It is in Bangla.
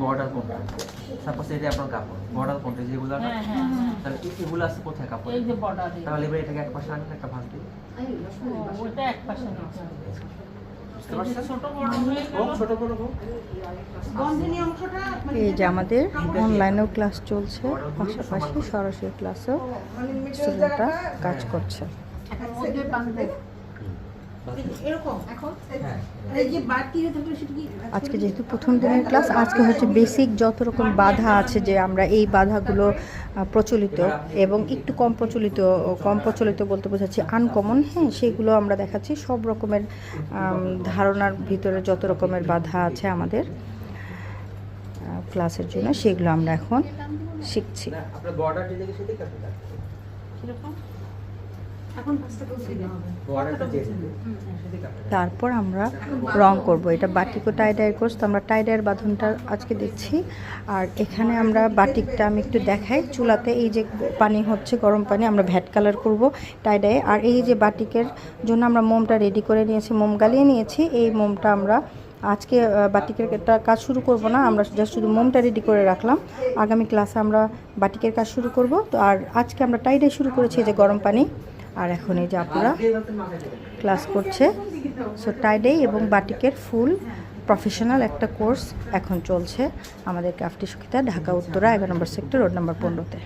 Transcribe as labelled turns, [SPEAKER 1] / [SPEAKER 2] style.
[SPEAKER 1] বর্ডার কোনটা? সাপোজ এটা আপনার কাপড় বর্ডার কোনটা? যেগুলো না?
[SPEAKER 2] হ্যাঁ হ্যাঁ হ্যাঁ।
[SPEAKER 1] তাহলে এগুলো আছে কোথায় কাপড়
[SPEAKER 2] এই যে বর্ডারে
[SPEAKER 1] তাহলে এবার এটাকে এক পাশে আনলে একটা ভাঁজ দিই
[SPEAKER 2] ওটা এক পাশে
[SPEAKER 3] মানে
[SPEAKER 4] এই যে আমাদের অনলাইনেও ক্লাস চলছে পাশাপাশি সরাসরি ক্লাসেও
[SPEAKER 3] মানে
[SPEAKER 4] কাজ করছে। আজকে যেহেতু প্রথম দিনের ক্লাস আজকে হচ্ছে বেসিক যত রকম বাধা আছে যে আমরা এই বাধাগুলো প্রচলিত এবং একটু কম প্রচলিত কম প্রচলিত বলতে বোঝাচ্ছি আনকমন হ্যাঁ সেগুলো আমরা দেখাচ্ছি। সব রকমের ধারণার ভিতরে যত রকমের বাধা আছে আমাদের ক্লাসের জন্য সেগুলো আমরা এখন শিখছি।
[SPEAKER 1] আপনার বর্ডার
[SPEAKER 4] তারপর আমরা রং করব। এটা বাটিক ও টাইডাই কোর্স তো আমরা টাইডাইয়ের বাঁধনটা আজকে দেখছি। আর এখানে আমরা বাটিকটা আমি একটু দেখাই। চুলাতে এই যে পানি হচ্ছে গরম পানি আমরা ভ্যাট কালার করব টাইডাই আর এই যে বাটিকের জন্য আমরা মোমটা রেডি করে নিয়েছি মোম গালিয়ে নিয়েছি। এই মোমটা আমরা আজকে বাটিকের একটা কাজ শুরু করব না। আমরা জাস্ট শুধু মোমটা রেডি করে রাখলাম। আগামী ক্লাসে আমরা বাটিকের কাজ শুরু করব। তো আর আজকে আমরা টাইডাই শুরু করেছি এই যে গরম পানি। আর এখন এই যে আপুরা। ক্লাস করছে সো টাইডে এবং বাটিকের ফুল প্রফেশনাল একটা কোর্স এখন চলছে আমাদের ক্রাফটি সুখিতা, ঢাকা, উত্তরা এগারো নম্বর সেক্টর রোড নম্বর পনেরোতে